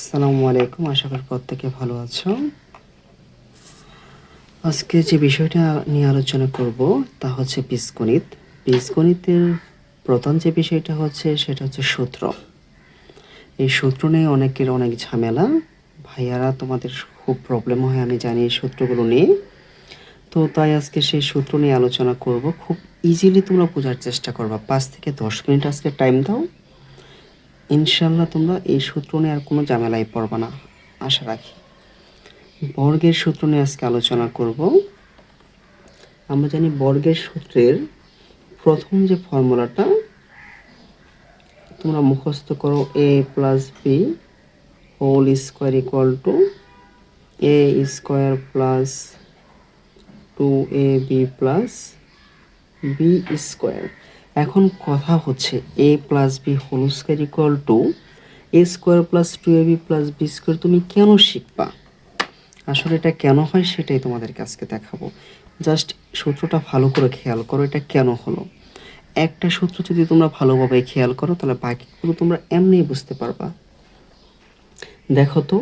আসসালামু আলাইকুম। আশা করি প্রত্যেকে ভালো আছো। আজকে যে বিষয়টা নিয়ে আলোচনা করব তা হচ্ছে বীজগণিত। বীজগণিতের প্রধান যে বিষয়টা হচ্ছে সেটা হচ্ছে সূত্র। এই সূত্র নিয়ে অনেকের অনেক ঝামেলা। ভাইয়ারা তোমাদের খুব প্রবলেম হয়, আমি জানি এই সূত্রগুলো নিয়ে। তো তাই আজকে সেই সূত্র নিয়ে আলোচনা করব। খুব ইজিলি তোমরা বোঝার চেষ্টা করবা। পাঁচ থেকে দশ মিনিট আজকে টাইম দাও। ইনশাল্লাহ তোমরা এই সূত্র নিয়ে আর কোনো ঝামেলায় পড়বে না। আশা রাখি। বর্গের সূত্র নিয়ে আজকে আলোচনা করব। আমরা জানি বর্গের সূত্রের প্রথম যে ফর্মুলাটা, তোমরা মুখস্থ করো A plus B whole square equal to A square plus two A B plus B square এখন কথা হচ্ছে A plus B whole square equal to A square plus two A B plus B square তুমি কেন শিখবা? আসলে এটা কেন হয় সেটাই তোমাদেরকে আজকে দেখাবো। জাস্ট সূত্রটা ভালো করে খেয়াল করো এটা কেন হলো। একটা সূত্র যদি তোমরা ভালোভাবে খেয়াল করো তাহলে বাকিগুলো তোমরা এমনিই বুঝতে পারবা। দেখো তো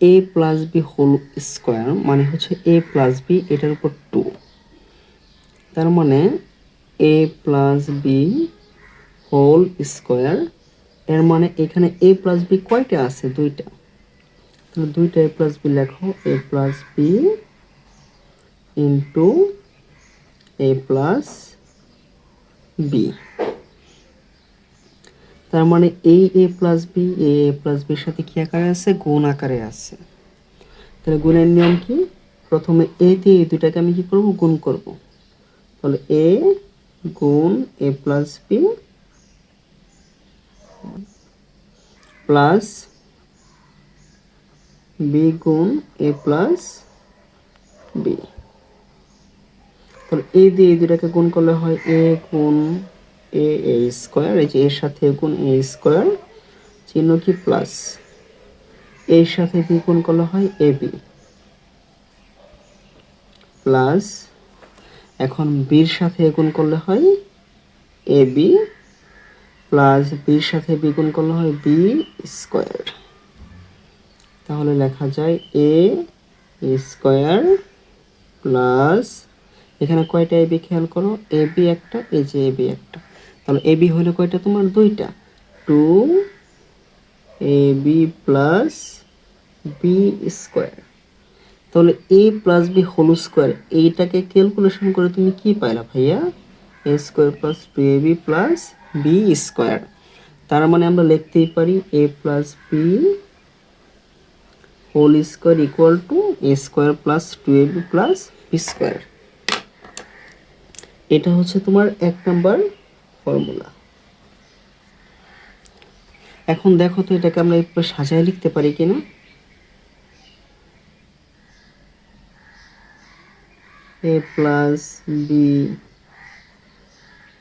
A plus B whole square মানে হচ্ছে এ প্লাস বি এটার উপর টু তার মানে A plus B whole square এর মানে এখানে এ প্লাস বি কয়টা আছে? দুইটা। তাহলে দুইটা এ প্লাস বি লেখো। A plus B into A plus B তার মানে এই A plus B A A plus বির সাথে কি আকারে আছে? গুণ আকারে আছে। তাহলে গুণের নিয়ম কি? প্রথমে এ দিয়ে এই দুটাকে আমি কি করব? গুণ করব। তাহলে এ গুণ A plus B plus B গুণ এ প্লাস বি তাহলে এ দিয়ে দুটাকে গুণ করলে হয় এ গুণ এ এ স্কোয়ার এই যে এর সাথে গুণ এ স্কোয়ার চিহ্ন কি প্লাস এর সাথে বি গুণ করলে হয় এ বি প্লাস এখন বির সাথে গুণ করলে হয় এ বি প্লাস বির সাথে বি গুণ করলে হয় বি স্কোয়ার। তাহলে লেখা যায় এ স্কোয়ার প্লাস এখানে কয়টা এ বি খেয়াল করো? এ বি একটা, এই যে এ বি একটা। তাহলে এ বি হলে কয়টা? তোমার দুইটা। Two A B plus B square. তাহলে A plus B whole square এইটাকে ক্যালকুলেশন করে তুমি কি পাইলা ভাইয়া? A square plus two A B plus B square তার মানে আমরা লিখতেই পারি A plus B whole square equal to A square plus two A B plus B square এটা হচ্ছে তোমার এক নাম্বার ফর্মুলা এখন দেখো তো এটাকে আমরা একটু সাজায় লিখতে পারি কিনা। A plus B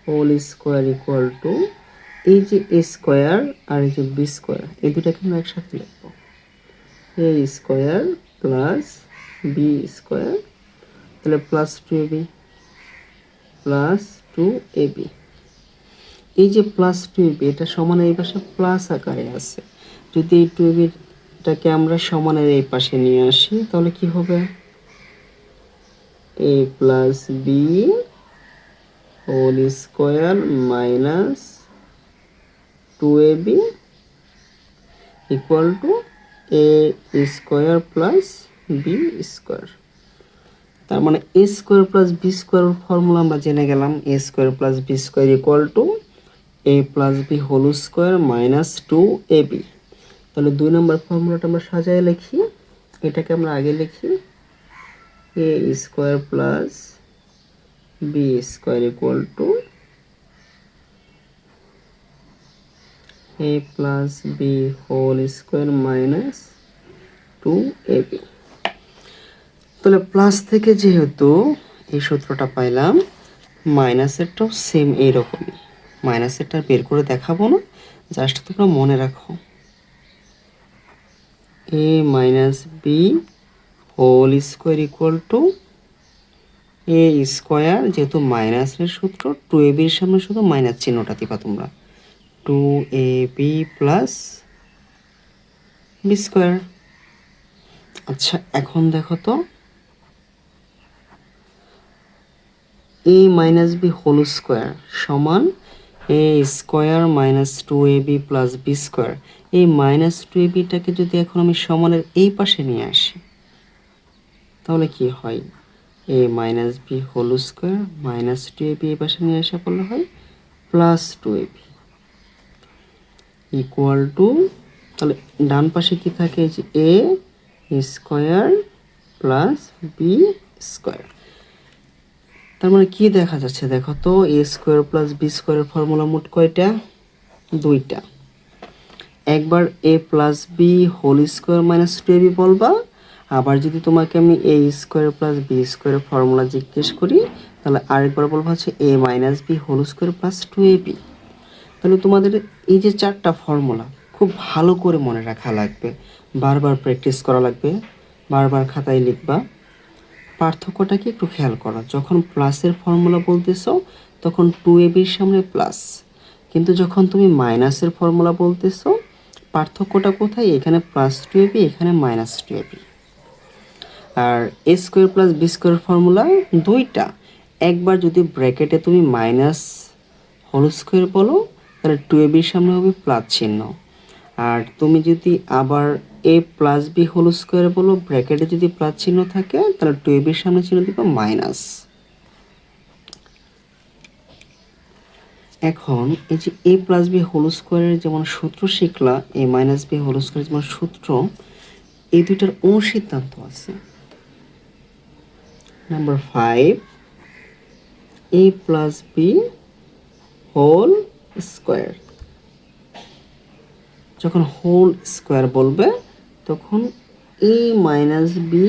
whole square equal to এই যে এ স্কোয়ার আর এই যে বি স্কোয়ার এই দুটাকে আমরা একসাথে লিখব। A square plus B square তাহলে plus two A B plus two A B এই যে প্লাস টু এ বি এটা সমান এই পাশে প্লাস আকারে আছে। যদি এই টু এ বিটাকে আমরা সমানের এই পাশে নিয়ে আসি, তাহলে কি হবে? A plus B whole square minus two A B equal to A square plus B square তার মানে A square plus B square formula আমরা জেনে গেলাম। A square plus B square equal to A plus B whole square minus two A B তাহলে দুই নম্বর ফর্মুলাটা আমরা সাজায় লিখি। এটাকে আমরা আগে লিখি। A square plus B square equal to A plus B whole square minus two A B তাহলে প্লাস থেকে যেহেতু এই সূত্রটা পাইলাম মাইনাসেরটাও সেম এইরকমই মাইনাসেরটা বের করে দেখাবো না জাস্ট তোমরা মনে রাখো। A minus B whole square equal to A square যেহেতু মাইনাসের সূত্র টু এ বির সামনে শুধু মাইনাস চিহ্নটা দিবা তোমরা। Two A B plus B square আচ্ছা এখন দেখো তো। A minus B whole square সমান A square minus two A B plus B square এই মাইনাস টু এ বিটাকে যদি এখন আমি সমানের এই পাশে নিয়ে আসি তাহলে কি হয়? A minus B whole square minus two A B এই পাশে নিয়ে আসা করলে হয় plus two A B equal to তাহলে ডান পাশে কি থাকে? যে A square plus B square তার মানে কি দেখা যাচ্ছে? দেখো তো এ স্কোয়ার প্লাস বি স্কোয়ারের ফর্মুলা মোট কয়টা? দুইটা। একবার A plus B whole square minus two A B বলবা আবার যদি তোমাকে আমি এ স্কোয়ার প্লাস বি স্কোয়ারের ফর্মুলা জিজ্ঞেস করি, তাহলে আরেকবার বলব হচ্ছে A minus B whole square plus two A B তাহলে তোমাদের এই যে চারটা ফর্মুলা খুব ভালো করে মনে রাখা লাগবে। বারবার প্র্যাকটিস করা লাগবে, বারবার খাতায় লিখবা। পার্থক্যটাকে একটু খেয়াল করো, যখন প্লাসের ফর্মুলা বলতেছো, তখন টু এ বির সামনে প্লাস কিন্তু যখন তুমি মাইনাসের ফর্মুলা বলতেছো, পার্থক্যটা কোথায়? এখানে প্লাস টু এ বি এখানে minus two A B R A square plus B square formula দুইটা। একবার যদি ব্র্যাকেটে তুমি মাইনাস হোল স্কোয়ার বলো, তাহলে টু এ বির সামনে হবে প্লাস চিহ্ন। আর তুমি যদি আবার A plus B whole square বলো ব্র্যাকেটে যদি প্লাস চিহ্ন থাকে, তাহলে টু এ বির সামনে চিহ্ন দিবা মাইনাস এখন এই যে এ প্লাস বি হোল স্কোয়ারের যেমন সূত্র শিখলা এ মাইনাস বি হোল স্কোয়ারের যেমন সূত্র, এই দুইটার অনুসিদ্ধান্ত আছে। Number five A plus B whole square যখন হোল স্কোয়ার বলবে, তখন A minus B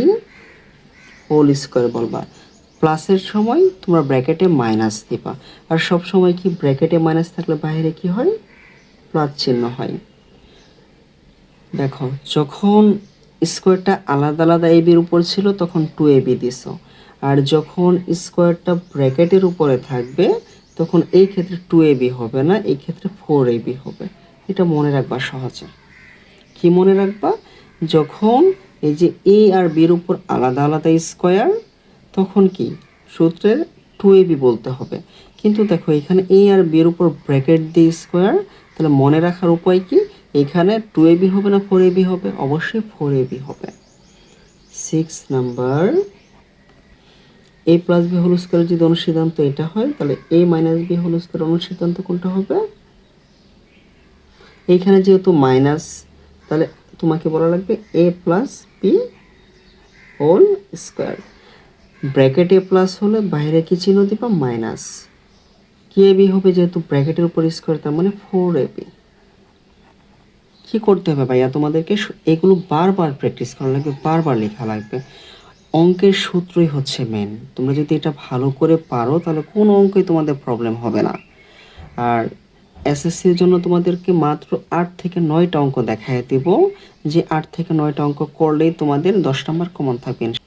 whole square বলবা। প্লাসের সময় তোমরা ব্র্যাকেটে মাইনাস দিবা। আর সব সময় কি ব্র্যাকেটে মাইনাস থাকলে বাইরে কি হয়? প্লাস চিহ্ন হয়। দেখো, যখন স্কোয়ারটা আলাদা আলাদা এ বির উপর ছিল, তখন টু এ বি দিছ। আর যখন স্কোয়ারটা ব্র্যাকেটের উপরে থাকবে, তখন এই ক্ষেত্রে টু এ বি হবে না, এই ক্ষেত্রে ফোর এ বি হবে। এটা মনে রাখবা সহজে। কি মনে রাখবা? যখন এই যে এ আর বির উপর আলাদা আলাদা স্কোয়ার, তখন কি? সূত্রের টু এ বি বলতে হবে। কিন্তু দেখো, এখানে এ আর বির উপর ব্র্যাকেট দিয়ে স্কোয়ার, তাহলে মনে রাখার উপায় কি? এখানে টু এ বি হবে না ফোর এ বি হবে? অবশ্যই ফোর এ বি হবে। Six number A plus B whole square যদি অনুসিদ্ধান্ত এটা হয়, তাহলে A minus B whole square অনুসিদ্ধান্ত কোনটা হবে? এইখানে যেহেতু মাইনাস তাহলে তোমাকে বলা লাগবে A plus B whole square bracket A plus হলে বাইরে কি চিহ্ন দিবা? মাইনাস কে বি হবে যেহেতু ব্র্যাকেটের উপর স্কোয়ার তার মানে ফোর এ বি কি করতে হবে ভাইয়া? তোমাদেরকে এগুলো বারবার প্র্যাকটিস করা লাগবে, বারবার লেখা লাগবে। অঙ্কের সূত্রই হচ্ছে মেন তোমরা যদি এটা ভালো করে পারো, তাহলে কোনো অঙ্কই তোমাদের প্রবলেম হবে না। আর এসএসসির জন্য তোমাদেরকে মাত্র আট থেকে নয়টা অঙ্ক দেখায় দেব। যে আট থেকে নয়টা অঙ্ক করলেই তোমাদের দশ নম্বর কমন থাকবে।